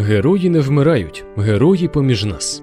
Герої не вмирають, герої поміж нас.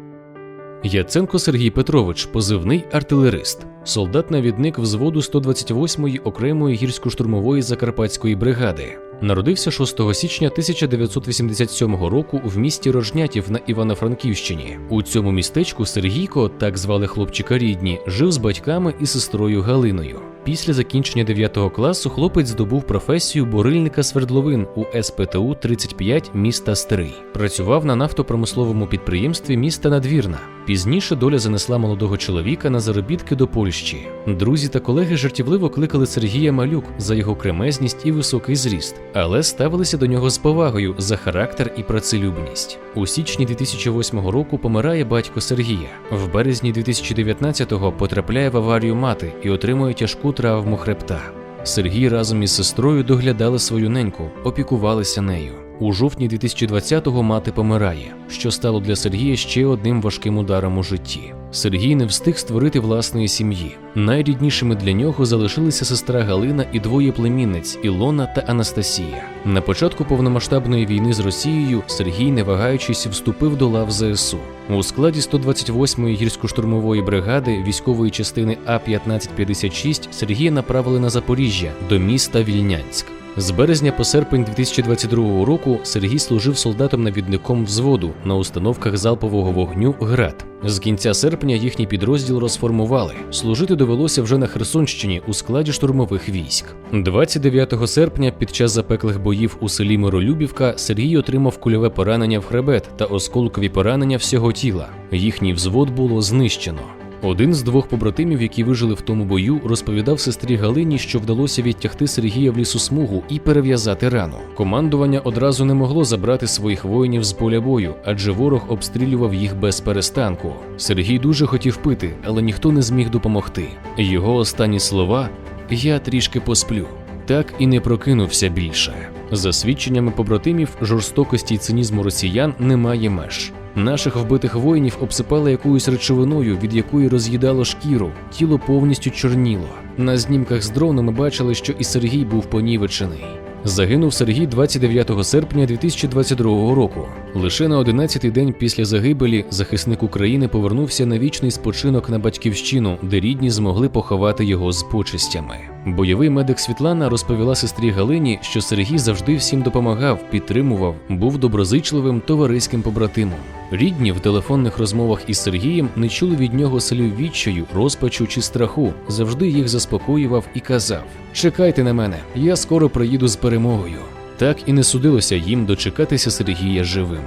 Яценко Сергій Петрович, позивний артилерист, солдат-навідник взводу 128-ї окремої гірсько-штурмової закарпатської бригади. Народився 6 січня 1987 року в місті Рожнятів на Івано-Франківщині. У цьому містечку Сергійко, так звали хлопчика рідні, жив з батьками і сестрою Галиною. Після закінчення 9 класу хлопець здобув професію бурильника свердловин у СПТУ 35 міста Стрий. Працював на нафтопромисловому підприємстві міста Надвірна. Пізніше доля занесла молодого чоловіка на заробітки до Польщі. Друзі та колеги жартівливо кликали Сергія Малюк за його кремезність і високий зріст, але ставилися до нього з повагою за характер і працелюбність. У січні 2008 року помирає батько Сергія. В березні 2019-го потрапляє в аварію мати і отримує тяжку травму хребта. Сергій разом із сестрою доглядали свою неньку, опікувалися нею. У жовтні 2020-го мати помирає, що стало для Сергія ще одним важким ударом у житті. Сергій не встиг створити власної сім'ї. Найріднішими для нього залишилися сестра Галина і двоє племінниць Ілона та Анастасія. На початку повномасштабної війни з Росією Сергій, не вагаючись, вступив до лав ЗСУ. У складі 128-ї гірсько-штурмової бригади військової частини А-1556 Сергія направили на Запоріжжя до міста Вільнянськ. З березня по серпень 2022 року Сергій служив солдатом-навідником взводу на установках залпового вогню ГРАД. З кінця серпня їхній підрозділ розформували. Служити довелося вже на Херсонщині у складі штурмових військ. 29 серпня, під час запеклих боїв у селі Миролюбівка, Сергій отримав кульове поранення в хребет та осколкові поранення всього тіла. Їхній взвод було знищено. Один з двох побратимів, які вижили в тому бою, розповідав сестрі Галині, що вдалося відтягти Сергія в лісосмугу і перев'язати рану. Командування одразу не могло забрати своїх воїнів з поля бою, адже ворог обстрілював їх без перестанку. Сергій дуже хотів пити, але ніхто не зміг допомогти. Його останні слова Я трішки посплю. Так і не прокинувся більше. За свідченнями побратимів, жорстокості й цинізму росіян немає меж. Наших вбитих воїнів обсипали якоюсь речовиною, від якої роз'їдало шкіру, тіло повністю чорніло. На знімках з дрону ми бачили, що і Сергій був понівечений. Загинув Сергій 29 серпня 2022 року. Лише на 11-й день після загибелі захисник України повернувся на вічний спочинок на батьківщину, де рідні змогли поховати його з почестями. Бойовий медик Світлана розповіла сестрі Галині, що Сергій завжди всім допомагав, підтримував, був доброзичливим товариським побратимом. Рідні в телефонних розмовах із Сергієм не чули від нього слів відчаю, розпачу чи страху. Завжди їх заспокоював і казав: Чекайте на мене, я скоро приїду з перемогою. Так і не судилося їм дочекатися Сергія живим.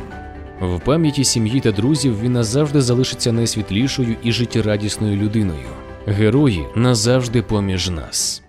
В пам'яті сім'ї та друзів він назавжди залишиться найсвітлішою і життєрадісною людиною. Герої назавжди поміж нас.